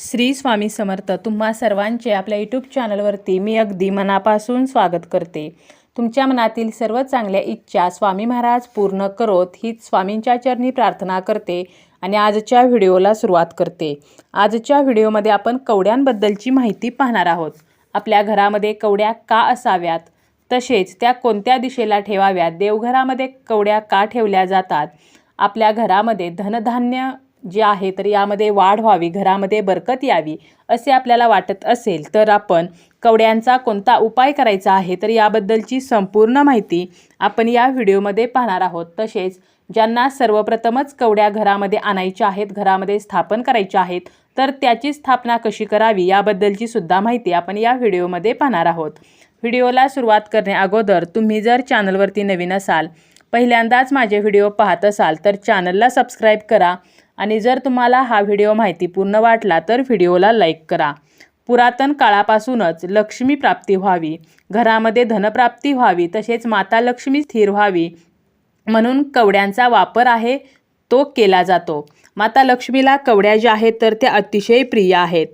श्री स्वामी समर्थ तुम्हा सर्वांचे आपल्या यूट्यूब चॅनलवरती मी अगदी मनापासून स्वागत करते. तुमच्या मनातील सर्व चांगल्या इच्छा स्वामी महाराज पूर्ण करोत हीच स्वामींच्या चरणी प्रार्थना करते आणि आजच्या व्हिडिओला सुरुवात करते. आजच्या व्हिडिओमध्ये आपण कवड्यांबद्दलची माहिती पाहणार आहोत. आपल्या घरामध्ये कवड्या का असाव्यात? तसेच त्या कोणत्या दिशेला ठेवाव्यात? देवघरामध्ये कवड्या का ठेवल्या जातात? आपल्या घरामध्ये धनधान्य जे आहे तर यामध्ये वाढ व्हावी घरामध्ये बरकत यावी असे आपल्याला वाटत असेल तर आपण कवड्यांचा कोणता उपाय करायचा आहे तर याबद्दलची संपूर्ण माहिती आपण या व्हिडिओमध्ये पाहणार आहोत. तसेच ज्यांना सर्वप्रथमच कवड्या घरामध्ये आणायच्या आहेत घरामध्ये स्थापन करायच्या आहेत तर त्याची स्थापना कशी करावी याबद्दलची सुद्धा माहिती आपण या व्हिडिओमध्ये पाहणार आहोत. व्हिडिओला सुरुवात करणे अगोदर तुम्ही जर चॅनलवरती नवीन असाल पहिल्यांदाच माझे व्हिडिओ पाहत असाल तर चॅनलला सबस्क्राईब करा आणि जर तुम्हाला हा व्हिडिओ माहितीपूर्ण वाटला तर व्हिडिओला लाईक करा. पुरातन काळापासूनच लक्ष्मी प्राप्ती व्हावी घरामध्ये धनप्राप्ती व्हावी तसेच माता लक्ष्मी स्थिर व्हावी म्हणून कवड्यांचा वापर आहे तो केला जातो. माता लक्ष्मीला कवड्या ज्या आहेत तर त्या अतिशय प्रिय आहेत.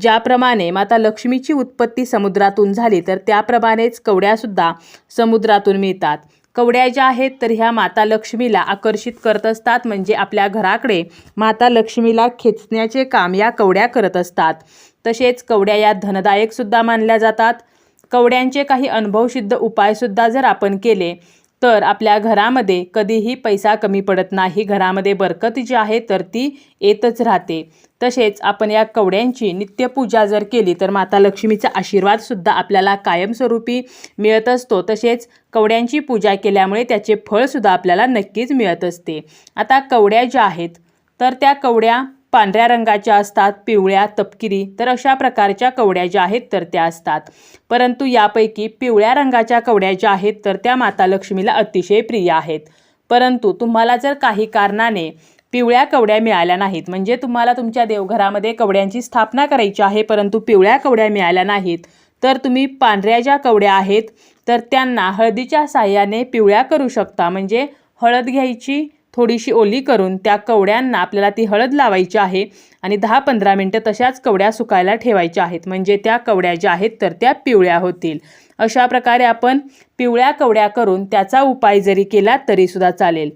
ज्याप्रमाणे माता लक्ष्मीची उत्पत्ती समुद्रातून झाली तर त्याप्रमाणेच कवड्यासुद्धा समुद्रातून मिळतात. कवड्या ज्या आहेत तर ह्या माता लक्ष्मीला आकर्षित करत असतात. म्हणजे आपल्या घराकडे माता लक्ष्मीला खेचण्याचे काम या कवड्या करत असतात. तसेच कवड्या या धनदायकसुद्धा मानल्या जातात. कवड्यांचे काही अनुभवसिद्ध उपायसुद्धा जर आपण केले तर आपल्या घरामध्ये कधीही पैसा कमी पडत नाही. घरामध्ये बरकत जी आहे तर ती येतच राहते. तसेच आपण या कवड्यांची नित्यपूजा जर केली तर माता लक्ष्मीचा आशीर्वादसुद्धा आपल्याला कायमस्वरूपी मिळत असतो. तसेच कवड्यांची पूजा केल्यामुळे त्याचे फळसुद्धा आपल्याला नक्कीच मिळत असते. आता कवड्या ज्या आहेत तर त्या कवड्या पांढऱ्या रंगाच्या असतात पिवळ्या तपकिरी तर अशा प्रकारच्या कवड्या ज्या आहेत तर त्या असतात. परंतु यापैकी पिवळ्या रंगाच्या कवड्या ज्या आहेत तर त्या माता लक्ष्मीला अतिशय प्रिय आहेत. परंतु तुम्हाला जर काही कारणाने पिवळ्या कवड्या मिळाल्या नाहीत म्हणजे तुम्हाला तुमच्या देवघरामध्ये कवड्यांची स्थापना करायची आहे परंतु पिवळ्या कवड्या मिळाल्या नाहीत तर तुम्ही पांढऱ्या ज्या कवड्या आहेत तर त्यांना हळदीच्या साह्याने पिवळ्या करू शकता. म्हणजे हळद घ्यायची थोडीशी ओली करून त्या कवड्यांना आपल्याला ती हळद लावायची आहे आणि दहा पंधरा मिनटं तशाच कवड्या सुकायला ठेवायच्या आहेत. म्हणजे त्या कवड्या ज्या आहेत तर त्या पिवळ्या होतील. अशा प्रकारे आपण पिवळ्या कवड्या करून त्याचा उपाय जरी केला तरीसुद्धा चालेल.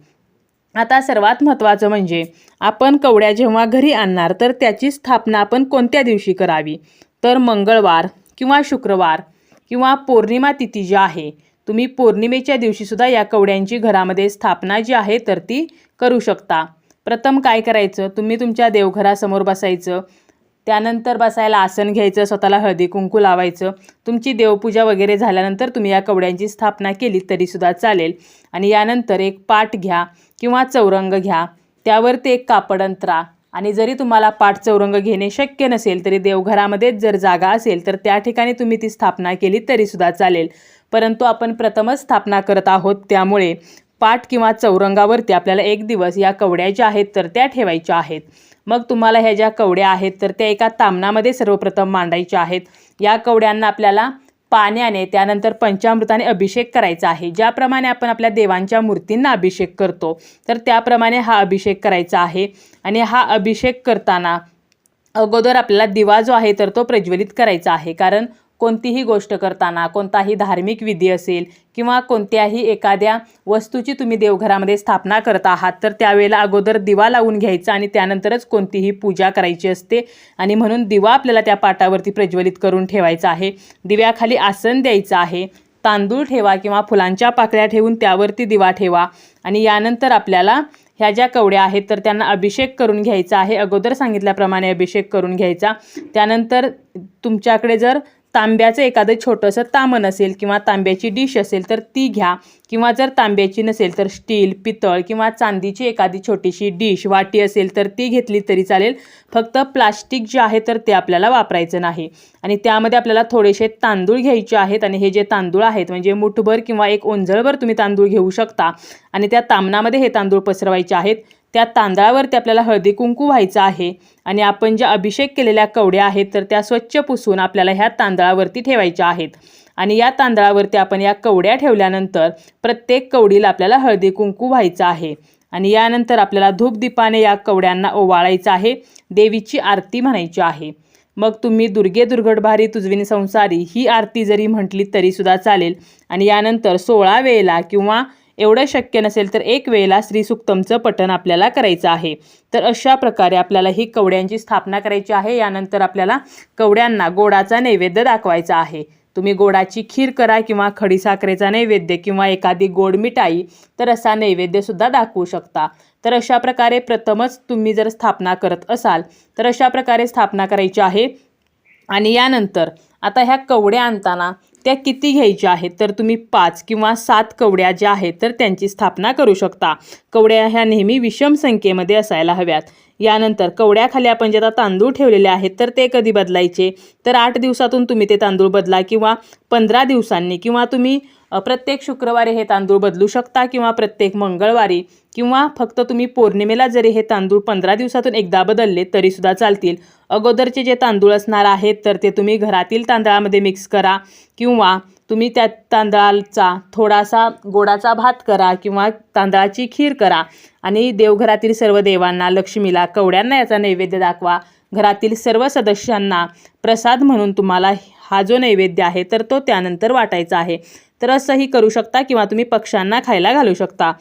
आता सर्वात महत्त्वाचं म्हणजे आपण कवड्या जेव्हा घरी आणणार तर त्याची स्थापना आपण कोणत्या दिवशी करावी? तर मंगळवार किंवा शुक्रवार किंवा पौर्णिमा तिथी जी आहे तुम्ही पौर्णिमेच्या दिवशीसुद्धा या कवड्यांची घरामध्ये स्थापना जी आहे तर ती करू शकता. प्रथम काय करायचं? तुम्ही तुमच्या देवघरासमोर बसायचं. त्यानंतर बसायला आसन घ्यायचं स्वतःला हळदी कुंकू लावायचं. तुमची देवपूजा वगैरे झाल्यानंतर तुम्ही या कवड्यांची स्थापना केली तरीसुद्धा चालेल. आणि यानंतर एक पाट घ्या किंवा चौरंग घ्या. त्यावरती एक कापड अंतरा. आणि जरी तुम्हाला पाठ चौरंग घेणे शक्य नसेल तरी देवघरामध्येच जर जागा असेल तर त्या ठिकाणी तुम्ही ती स्थापना केली तरीसुद्धा चालेल. परंतु आपण प्रथमच स्थापना करत आहोत त्यामुळे पाठ किंवा चौरंगावरती आपल्याला एक दिवस या कवड्या ज्या आहेत तर त्या ठेवायच्या आहेत. मग तुम्हाला ह्या ज्या कवड्या आहेत तर त्या एका तामणामध्ये सर्वप्रथम मांडायच्या आहेत. या कवड्यांना आपल्याला पाण्याने त्यानंतर पंचामृताने अभिषेक करायचा आहे. ज्याप्रमाणे आपण आपल्या देवांच्या मूर्तींना अभिषेक करतो तर त्याप्रमाणे हा अभिषेक करायचा आहे. आणि हा अभिषेक करताना अगोदर आपल्याला दिवा जो आहे तर तो प्रज्वलित करायचा आहे. कारण कोणतीही गोष्ट करताना कोणताही धार्मिक विधी असेल किंवा कोणत्याही एखाद्या वस्तूची तुम्ही देवघरामध्ये स्थापना करत आहात तर त्यावेळेला अगोदर दिवा लावून घ्यायचा आणि त्यानंतरच कोणतीही पूजा करायची असते. आणि म्हणून दिवा आपल्याला त्या पाटावरती प्रज्वलित करून ठेवायचा आहे. दिव्याखाली आसन द्यायचं आहे. तांदूळ ठेवा किंवा फुलांच्या पाकळ्या ठेवून त्यावरती दिवा ठेवा. आणि यानंतर आपल्याला ह्या ज्या कवड्या आहेत तर त्यांना अभिषेक करून घ्यायचा आहे. अगोदर सांगितल्याप्रमाणे अभिषेक करून घ्यायचा. त्यानंतर तुमच्याकडे जर तांब्याचं एखादं छोटंसं तामण असेल किंवा तांब्याची डिश असेल तर ती घ्या. किंवा जर तांब्याची नसेल तर स्टील पितळ किंवा चांदीची एखादी छोटीशी डिश वाटी असेल तर ती घेतली तरी चालेल. फक्त प्लास्टिक जे आहे तर ते आपल्याला वापरायचं नाही. आणि त्यामध्ये आपल्याला थोडेसे तांदूळ घ्यायचे आहेत आणि हे जे तांदूळ आहेत म्हणजे मुठभर किंवा एक ओंजळभर तुम्ही तांदूळ घेऊ शकता. आणि त्या तामणामध्ये हे तांदूळ पसरवायचे आहेत. त्या तांदळावरती आपल्याला हळदी कुंकू व्हायचं आहे आणि आपण ज्या अभिषेक केलेल्या कवड्या आहेत तर त्या स्वच्छ पुसून आपल्याला ह्या तांदळावरती ठेवायच्या आहेत. आणि या तांदळावरती आपण या कवड्या ठेवल्यानंतर प्रत्येक कवडीला आपल्याला हळदी कुंकू व्हायचं आहे. आणि यानंतर आपल्याला धूपदीपाने या कवड्यांना ओवाळायचं आहे देवीची आरती म्हणायची आहे. मग तुम्ही दुर्गे दुर्घटभारी तुजविनी संसारी ही आरती जरी म्हटली तरीसुद्धा चालेल. आणि यानंतर सोळा वेळेला किंवा एवढं शक्य नसेल तर एक वेळेला श्रीसुक्तमचं पठण आपल्याला करायचं आहे. तर अशा प्रकारे आपल्याला ही कवड्यांची स्थापना करायची आहे. यानंतर आपल्याला कवड्यांना गोडाचा नैवेद्य दाखवायचा आहे. तुम्ही गोडाची खीर करा किंवा खडीसाखरेचा नैवेद्य किंवा एखादी गोड मिठाई तर असा नैवेद्यसुद्धा दाखवू शकता. तर अशा प्रकारे प्रथमच तुम्ही जर स्थापना करत असाल तर अशा प्रकारे स्थापना करायची आहे. आणि यानंतर आता ह्या कवड्या आणताना त्या किती घ्यायच्या आहेत? तर तुम्ही पाच किंवा सात कवड्या ज्या आहेत तर त्यांची स्थापना करू शकता. कवड्या ह्या नेहमी विषम संख्येमध्ये असायला हव्यात. यानंतर कवड्याखाली आपण जे आता तांदूळ ठेवलेले आहेत तर ते कधी बदलायचे? तर आठ दिवसातून तुम्ही ते तांदूळ बदला किंवा पंधरा दिवसांनी किंवा तुम्ही प्रत्येक शुक्रवारी हे तांदूळ बदलू शकता किंवा प्रत्येक मंगळवारी किंवा फक्त तुम्ही पौर्णिमेला जरी हे तांदूळ पंधरा दिवसातून एकदा बदलले तरीसुद्धा चालतील. अगोदरचे जे तांदूळ असणार आहेत तर ते तुम्ही घरातील तांदळामध्ये मिक्स करा किंवा तुम्ही त्या तांदळाचा थोडासा गोडाचा भात करा किंवा तांदळाची खीर करा. आणि देवघरातील सर्व देवांना लक्ष्मीला कवड्यांना याचा नैवेद्य दाखवा. घरातील सर्व सदस्यांना प्रसाद म्हणून तुम्हाला हा जो नैवेद्य आहे तर तो त्यानंतर वाटायचा आहे. तर असंही करू शकता किंवा तुम्ही पक्ष्यांना खायला घालू शकता.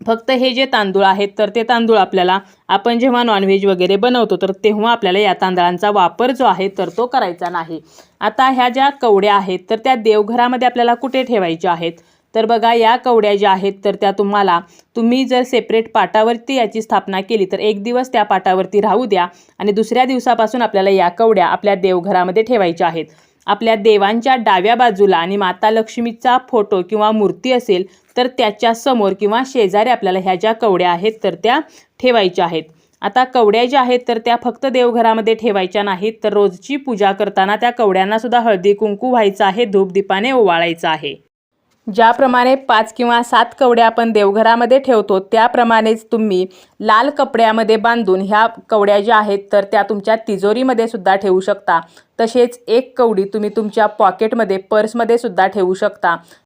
फक्त हे जे तांदूळ आहेत तर ते तांदूळ आपल्याला आपण जेव्हा नॉनव्हेज वगैरे बनवतो तर तेव्हा आपल्याला या तांदळांचा वापर जो आहे तर तो करायचा नाही. आता ह्या ज्या कवड्या आहेत तर त्या देवघरामध्ये आपल्याला कुठे ठेवायच्या आहेत? तर बघा या कवड्या ज्या आहेत तर त्या तुम्हाला तुम्ही जर सेपरेट पाटावरती याची स्थापना केली तर एक दिवस त्या पाटावरती राहू द्या आणि दुसऱ्या दिवसापासून आपल्याला या कवड्या आपल्या देवघरामध्ये ठेवायच्या आहेत. आपल्या देवांच्या डाव्या बाजूला आणि माता लक्ष्मीचा फोटो किंवा मूर्ती असेल तर त्याच्यासमोर किंवा शेजारी आपल्याला ह्या ज्या कवड्या आहेत तर त्या ठेवायच्या आहेत. आता कवड्या ज्या आहेत तर त्या फक्त देवघरामध्ये ठेवायच्या नाहीत तर रोजची पूजा करताना त्या कवड्यांनासुद्धा हळदी कुंकू व्हायचं आहे धूपदीपाने ओवाळायचं आहे. ज्याप्रमाणे पाच किंवा सात कवड्या आपण देवघरामध्ये ठेवतो त्याप्रमाणेच तुम्ही लाल कपड्यामध्ये बांधून ह्या कवड्या ज्या आहेत तर त्या तुमच्या तिजोरीमध्ये सुद्धा ठेवू शकता. तसेच एक कवडी तुम्ही तुमच्या पॉकेटमध्ये पर्समध्ये सुद्धा ठेवू शकता.